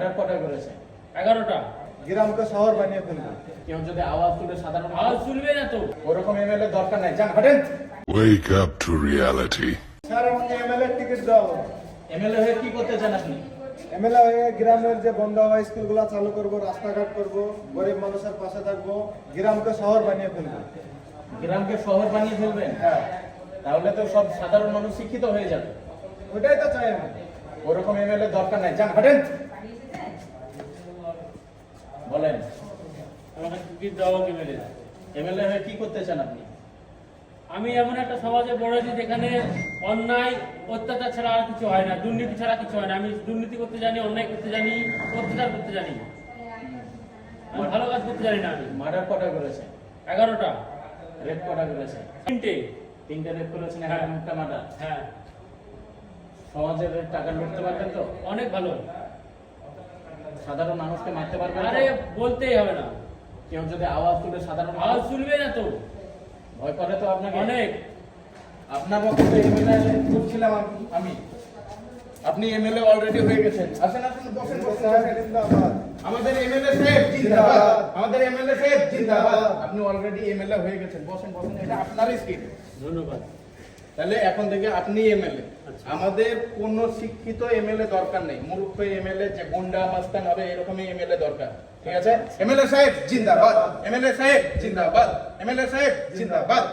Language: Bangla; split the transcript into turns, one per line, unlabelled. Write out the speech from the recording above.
মার্ডার কটা করেছে।
এগারোটা।
গ্রামকে শহর বানিয়ে ফেলবে
কেউ যদি আওয়াজ তুলে সাধারণ
আওয়াজ শুনবে না তো।
ওরকম এমএলএ দরকার নাই। যান হাটেন।
Wake up to reality.
Sir আমাকে এমএলএ টিকিট দাও।
এমএলএ হয়ে কি করতে চান আপনি?
এমএলএ হয়ে গ্রামের যে বন্ধ হওয়া স্কুলগুলো চালু করব রাস্তাঘাট করব গরিব মানুষের পাশে থাকব গ্রামকে শহর বানিয়ে ফেলব
গ্রামকে শহর বানিয়ে ফেলবেন?
হ্যাঁ।
তাহলে তো সব সাধারণ মানুষ শিক্ষিত হয়ে যাবে।
ওইটাই তো চাই আমি।
ওরকম এমএলএ দরকার নাই। যান হাটেন। বলেন।
আমাকে টিকিট দেওয়া কি মেলে?
এমএলএ হয়ে কি করতে চান আপনি?
আমি এমন একটা সমাজে বড় হয়েছি যেখানে অন্যায় অত্যাচার ছাড়া আর কিছু হয় না দুর্নীতি ছাড়া কিছু হয় না। আমি দুর্নীতি করতে জানি অন্যায় করতে জানি অত্যাচার করতে জানি। আমি ভালো কাজ করতে জানি না আমি।
মার্ডার কটা করেছে?
এগারোটা।
রেপ কটা করেছে?
তিনটে।
তিনটে রেপ করেছেন
হ্যাঁ।
একটা মার্ডার।
হ্যাঁ।
সমাজের টাকা লুটতে পারবেন তো?
অনেক ভালো।
সাধারণ মানুষকে মারতে পারবেন
আরে বলতেই হবে না।
কেউ যদি আওয়াজ তুলে সাধারণ
আওয়াজ
মানুষ
শুনবে না তো।
ভয় করে তো আপনাকে।
অনেক।
আপনার মতো তো এমএলএ খুঁজছিলাম আমি- আপনি এমএলএ অলরেডি হয়ে গেছেন। আসেন আসেন বসেন।
জিন্দাবাদ।
আমাদের এমএলএ সাহেব জিন্দাবাদ। আমাদের এমএলএ সাহেব
জিন্দাবাদ।
আপনি অলরেডি এমএলএ হয়ে গেছেন। বসেন বসেন এটা আপনারই স্কিম
ধন্যবাদ।
তাহলে এখন থেকে আপনি এমএলএ।
আচ্ছা।
আমাদের কোন শিক্ষিত এমএলএ দরকার নেই। মূর্খ এমএলএ যে গুন্ডা মাস্তান হবে এরকমই এমএলএ দরকার। ঠিক আছে? এমএলএ সাহেব জিন্দাবাদ। এমএলএ সাহেব জিন্দাবাদ। এমএলএ সাহেব জিন্দাবাদ।